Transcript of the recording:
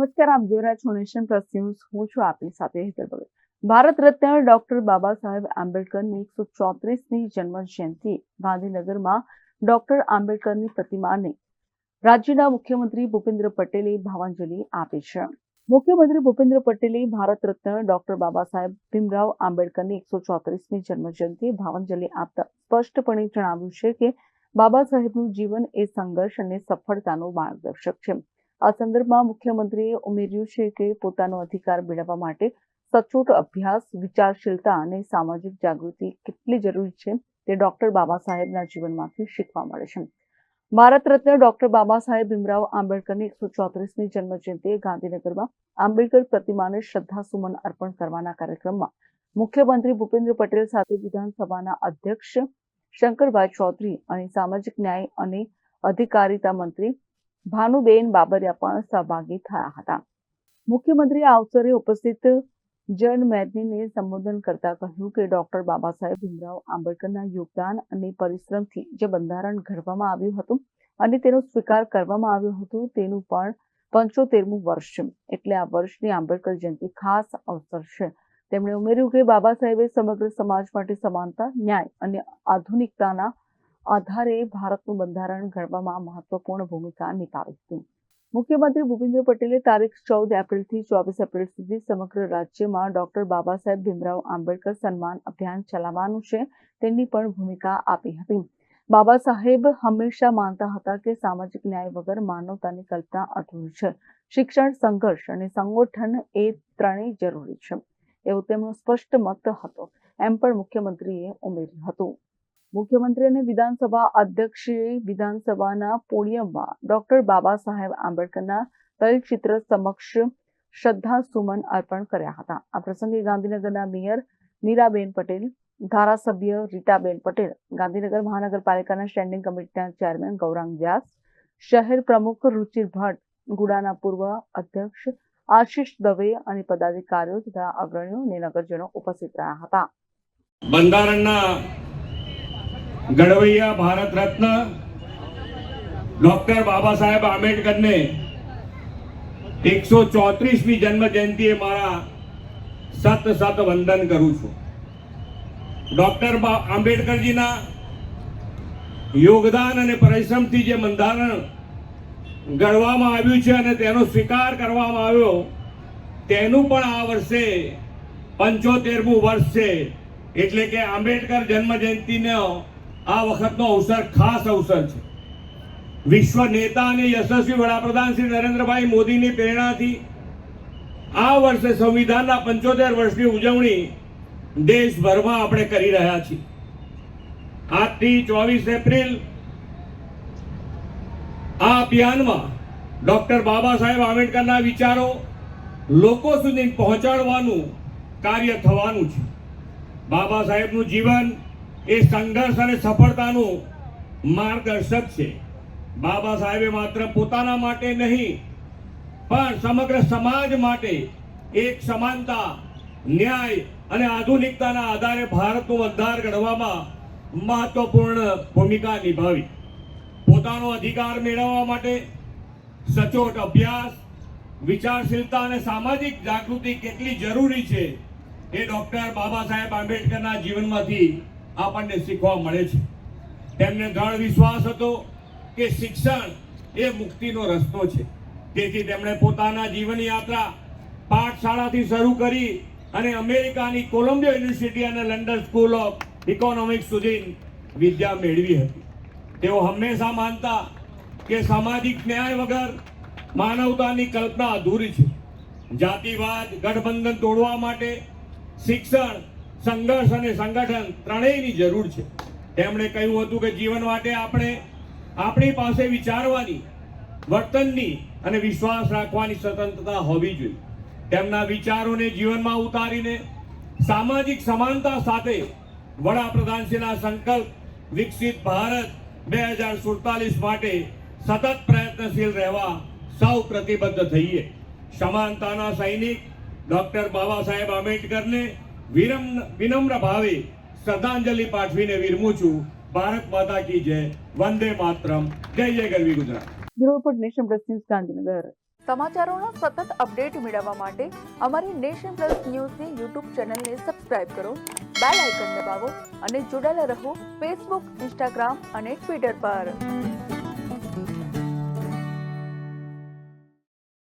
નમસ્કાર, આપ જોઈ રહ્યા છો નેશન પ્લસ ન્યૂઝ. હું છું આપની સાથે હેતર ભગત. ભારત રત્ન ડોક્ટર બાબા સાહેબ આંબેડકરની એકસો ચોત્રીસની જન્મ જયંતિ ગાંધીનગરમાં ડોક્ટર આંબેડકરની પ્રતિમાને રાજ્યના મુખ્યમંત્રી ભૂપેન્દ્ર પટેલે ભાવાંજલિ આપી છે. મુખ્યમંત્રી ભૂપેન્દ્ર પટેલે ભારત રત્ન ડોક્ટર બાબા સાહેબ ભીમરાવ આંબેડકરની એકસો ચોત્રીસમી જન્મ જયંતિએ ભાવાંજલિ આપતા સ્પષ્ટપણે જણાવ્યું છે કે બાબા સાહેબનું જીવન એ સંઘર્ષ અને સફળતાનો માર્ગદર્શક છે. આ સંદર્ભમાં મુખ્યમંત્રીએ ઉમેર્યું છે કે પોતાનો અધિકાર મેળવવા માટે સચોટ અભ્યાસ, વિચારશીલતા અને સામાજિક જાગૃતિ કેટલી જરૂરી છે તે ડોક્ટર બાબા સાહેબના જીવનમાંથી શીખવા મળે છે. ભારત રત્ન ડોક્ટર બાબા સાહેબ ભીમરાવ આંબેડકરની એકસો ચોત્રીસમી જન્મજયંતિએ ગાંધીનગરમાં આંબેડકર પ્રતિમાને શ્રદ્ધાસુમન અર્પણ કરવાના કાર્યક્રમમાં મુખ્યમંત્રી ભૂપેન્દ્ર પટેલ સાથે વિધાનસભાના અધ્યક્ષ શંકરભાઈ ચૌધરી અને સામાજિક ન્યાય અને અધિકારિતા મંત્રી ભાનુબેન બાબરિયા પણ સહભાગી થયા હતા. મુખ્યમંત્રી આ અવસરે ઉપસ્થિત જન મેદનીને સંબોધન કરતા કહ્યું કે ડોક્ટર બાબા સાહેબ ભીમરાવ આંબેડકરના યોગદાન અને પરિશ્રમથી જે બંધારણ ઘડવામાં આવ્યું હતું અને તેનો સ્વીકાર કરવામાં આવ્યો હતો તેનું પણ પંચોતેરમું વર્ષ છે. એટલે આ વર્ષની આંબેડકર જયંતિ ખાસ અવસર છે. તેમણે ઉમેર્યું કે બાબા સાહેબે સમગ્ર સમાજ માટે સમાનતા, ન્યાય અને આધુનિકતાના આધારે ભારતનું બંધારણ ઘડવામાં મહત્વપૂર્ણ ભૂમિકા નિભાવી હતી. મુખ્યમંત્રી ભૂપેન્દ્ર પટેલે તારીખ ચૌદ એપ્રિલથી ચોવીસ એપ્રિલ સુધી સમગ્ર રાજ્યમાં ડોક્ટર બાબા સાહેબ ભીમરાવ આંબેડકર સન્માન અભિયાન ચલાવવાનું છે તેની પણ ભૂમિકા આપી હતી. બાબા સાહેબ હંમેશા માનતા હતા કે સામાજિક ન્યાય વગર માનવતાની કલ્પના અધૂરી છે. શિક્ષણ, સંઘર્ષ અને સંગઠન એ ત્રણેય જરૂરી છે. એવું તેમનો સ્પષ્ટ મત હતો. એમ પણ મુખ્યમંત્રીએ ઉમેર્યું હતું. મુખ્યમંત્રી અને વિધાનસભા અધ્યક્ષે વિધાનસભાના પોડિયમમાં ડોક્ટર બાબા સાહેબ આંબેડકરના તલચિત્ર સમક્ષ શ્રદ્ધાસુમન અર્પણ કર્યા હતા. આ પ્રસંગે ગાંધીનગરના મેયર નીરાબેન પટેલ, ધારાસભ્ય રીટાબેન પટેલ, ગાંધીનગર મહાનગરપાલિકાના સ્ટેન્ડિંગ કમિટીના ચેરમેન ગૌરાંગ વ્યાસ, શહેર પ્રમુખ રુચિર ભટ્ટ, ગુડાના પૂર્વ અધ્યક્ષ આશિષ દવે અને પદાધિકારીઓ તથા અગ્રણીઓ અને નગરજનો ઉપસ્થિત રહ્યા હતા. બંધારણના ઘડવૈયા ભારત રત્ન ડોક્ટર બાબા સાહેબ આંબેડકરને એકસો ચોત્રીસમી જન્મ જયંતિએ મારા સત સત વંદન કરું છું. ડોક્ટર આંબેડકરજીના યોગદાન અને પરિશ્રમથી જે બંધારણ ઘડવામાં આવ્યું છે અને તેનો સ્વીકાર કરવામાં આવ્યો, તેનું પણ આ વર્ષે પંચોતેરમું વર્ષ છે. એટલે કે આંબેડકર જન્મ જયંતિનો આ વખતનો અવસર ખાસ અવસર છે. વિશ્વ નેતા અને યશસ્વી વડાપ્રધાન શ્રી નરેન્દ્રભાઈ મોદીની પ્રેરણાથી આ વર્ષે સંવિધાનના પંચોતેર વર્ષની ઉજવણી દેશભરમાં આપણે કરી રહ્યા છીએ. આજથી ચોવીસ એપ્રિલ આ અભિયાનમાં ડોક્ટર બાબા સાહેબ આંબેડકરના વિચારો લોકો સુધી પહોંચાડવાનું કાર્ય થવાનું છે. બાબા સાહેબનું જીવન એ સંઘર્ષ અને સફળતાનું માર્ગદર્શક છે. બાબા સાહેબે માત્ર પોતાના માટે નહીં, પણ સમગ્ર સમાજ માટે એક સમાનતા, ન્યાય અને આધુનિકતાના આધારે ભારતનું બંધાર ઘડવામાં મહત્વપૂર્ણ ભૂમિકા નિભાવી. પોતાનો અધિકાર મેળવવા માટે સચોટ અભ્યાસ, વિચારશીલતા અને સામાજિક જાગૃતિ કેટલી જરૂરી છે એ ડોક્ટર બાબા સાહેબ આંબેડકરના જીવનમાંથી આપણને શીખવા મળે છે. તેમને દ્રઢ વિશ્વાસ હતો કે શિક્ષણ એ મુક્તિનો રસ્તો છે. તેથી તેમણે પોતાના જીવન યાત્રા પાઠશાળાથી શરૂ કરી અને અમેરિકાની કોલંબિયા યુનિવર્સિટી અને લંડન સ્કૂલ ઓફ ઇકોનોમિક્સ સુધી વિદ્યા મેળવી હતી. તેઓ હંમેશા માનતા કે સામાજિક ન્યાય વગર માનવતાની કલ્પના અધૂરી છે. જાતિવાદ, ગઠબંધન તોડવા માટે શિક્ષણ સંઘર્ષ અને સંગઠન ત્રણેયની જરૂર છે. તેમણે કહ્યું હતું કે જીવન માટે આપણે, આપણી પાસે વિચારવાની, વર્તનની અને વિશ્વાસ રાખવાની સ્વતંત્રતા હોવી જોઈએ. તેમના વિચારોને જીવનમાં ઉતારીને સામાજિક સમાનતા સાથે વડાપ્રધાનશ્રીના સંકલ્પ, વિકસિત ભારત બે હજાર સુડતાલીસ માટે સતત પ્રયત્નશીલ રહેવા સૌ પ્રતિબદ્ધ થઈએ. સમાનતાના સૈનિક ડોક્ટર બાબા સાહેબ આંબેડકરને વિરમ- વિનમ્ર ભાવે શ્રદ્ધાંજલિ પાઠવીને વિરમું છું. ભારત માતા કી જય. વંદે માતરમ. જય જય ગરવી Gujarat. Bureau report Nation Plus News Gandhinagar. સમાચારોના સતત અપડેટ મેળવવા માટે અમારી નેશન પ્લસ ન્યૂઝની યુટ્યુબ ચેનલને સબસ્ક્રાઇબ કરો બેલ આઇકન દબાવો અને જોડાયેલા રહો ફેસબુક ઇન્સ્ટાગ્રામ અને ટ્વિટર પર.